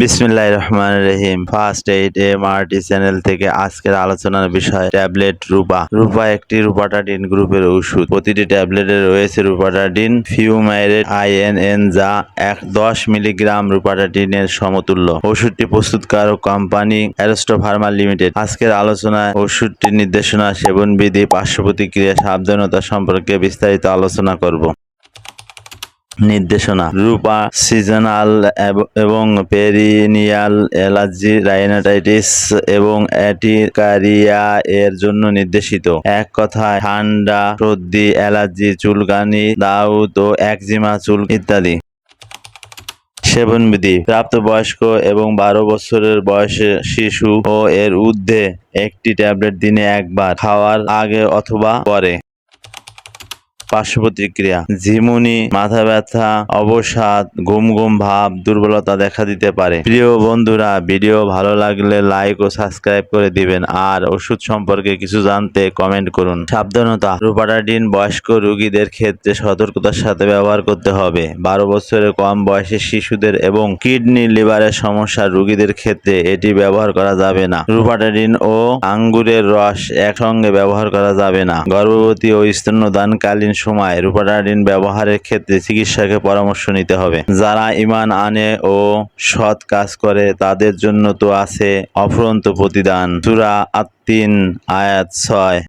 বিসমিল্লাহ রহমান রহিম। First aid M R T channel থেকে আজকের আলোচনার বিষয় ট্যাবলেট রূপা। রূপা একটি রূপাটাডিন গ্রুপের ওষুধ। প্রতিটি ট্যাবলেটে রয়েছে রূপাটাডিন ফিউমাইরেট আইএনএন যা এক দশ মিলিগ্রাম রূপাটাডিনের সমতুল্য। ওষুধটি প্রস্তুতকারক কোম্পানি অ্যারোস্টো ফার্মা লিমিটেড। আজকের আলোচনায় ওষুধটির নির্দেশনা, সেবনবিধি পার্শ্ব প্রতিক্রিয়া সাবধানতা সম্পর্কে বিস্তারিত আলোচনা করব। নির্দেশনা। রূপা, সিজনাল এবং পেরিনিয়াল অ্যালার্জি রাইনাটাইটিস এবং অ্যাটিকারিয়া এর জন্য নির্দেশিত। এক কথায়, ঠান্ডা, সর্দি, অ্যালার্জি, চুলকানি, দাউদ ও একজিমা, চুল ইত্যাদি। সেবনবিধি, প্রাপ্তবয়স্ক এবং বারো বছরের বয়সে শিশু ও এর ঊর্ধ্বে একটি ট্যাবলেট দিনে একবার খাওয়ার আগে অথবা পরে। পার্শ্ব প্রতিক্রিয়া ঝিমুনি, মাথা ব্যথা, অবসাদ ঘুম ঘুম ভাব, দুর্বলতা দেখা দিতে পারে। প্রিয় বন্ধুরা, ভিডিও ভালো লাগলে লাইক ও সাবস্ক্রাইব করে দিবেন। আর ওষুধ সম্পর্কে কিছু জানতে কমেন্ট করুন। সাবধানতা। রুপাটাডিন বয়স্ক রোগীদের ক্ষেত্রে সতর্কতার সাথে ব্যবহার করতে হবে। বারো বছরের কম বয়সের শিশুদের এবং কিডনি, লিভারের সমস্যা রোগীদের ক্ষেত্রে এটি ব্যবহার করা যাবে না। রুপাটাডিন ও আঙ্গুরের রস একসঙ্গে ব্যবহার করা যাবে না। গর্ভবতী ও স্তন্যদানকালীন সময় রুপাটাডিন ব্যবহারের ক্ষেত্রে চিকিৎসাকে পরামর্শ নিতে হবে। যারা ইমান আনে ও সৎ কাজ করে, তাদের জন্য তো আছে অফরন্ত প্রতিদান। চূড়া আত্মিন আয়াত ছয়।